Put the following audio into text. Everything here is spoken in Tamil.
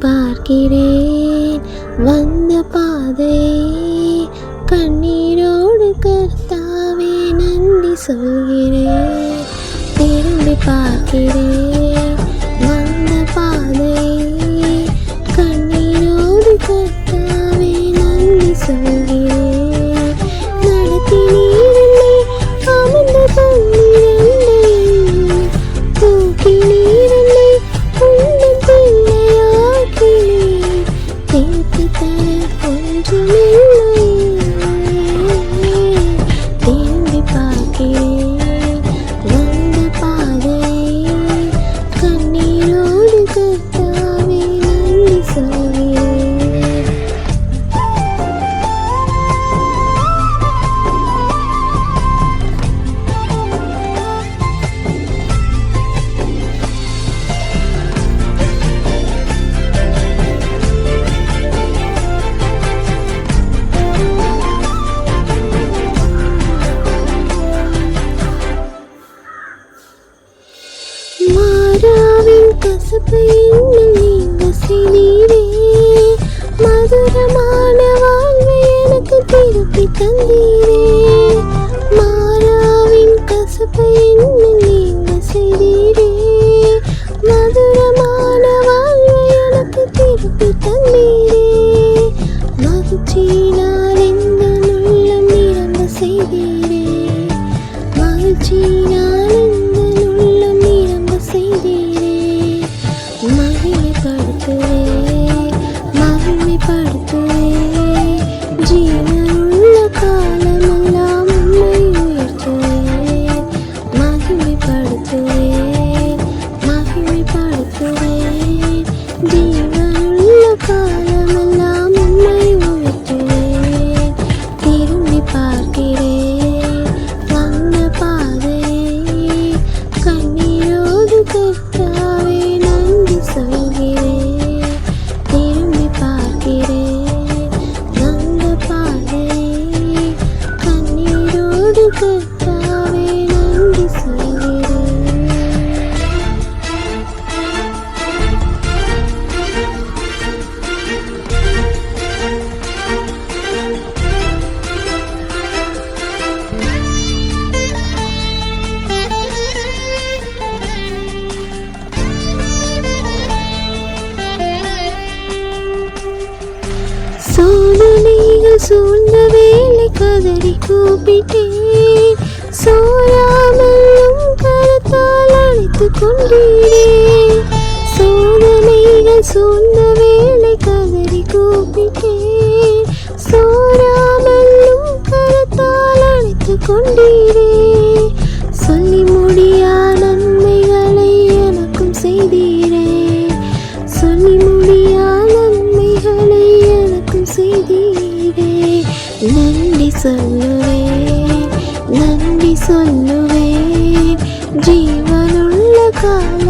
பார்க்கிறேன். வந்த பாதை கண்ணீரோடு கர்த்தாவே நன்றி சொல்கிறேன். திரும்பி பார்க்கிறேன். மதுராவின் கசப்பை இன்னும் நீங்க செய்தீரே மதுரமான வாழ்வை எனக்கு திருப்பி தந்தீரே. மாறாவின் கசப்பை இன்னும் நீங்க செய்தீரே மதுரமான வாழ்வை எனக்கு திருப்பி தந்தீரே. Indeed. சோதனைகள் சூழ்ந்த வேலை கதறி கூப்பிட்டேன். சோழாமலும் கருத்தால் அழைத்து கொண்டேன் சோதனைகள் சூழ்ந்த வேலை கதறி கூப்பிட்டேன். சோழாமலும் கருத்தால் அழைத்து கொண்டீரே சொல்லுவேன் நன்றி சொல்லுவேன் ஜீவனுள்ள காலமெல்லாம்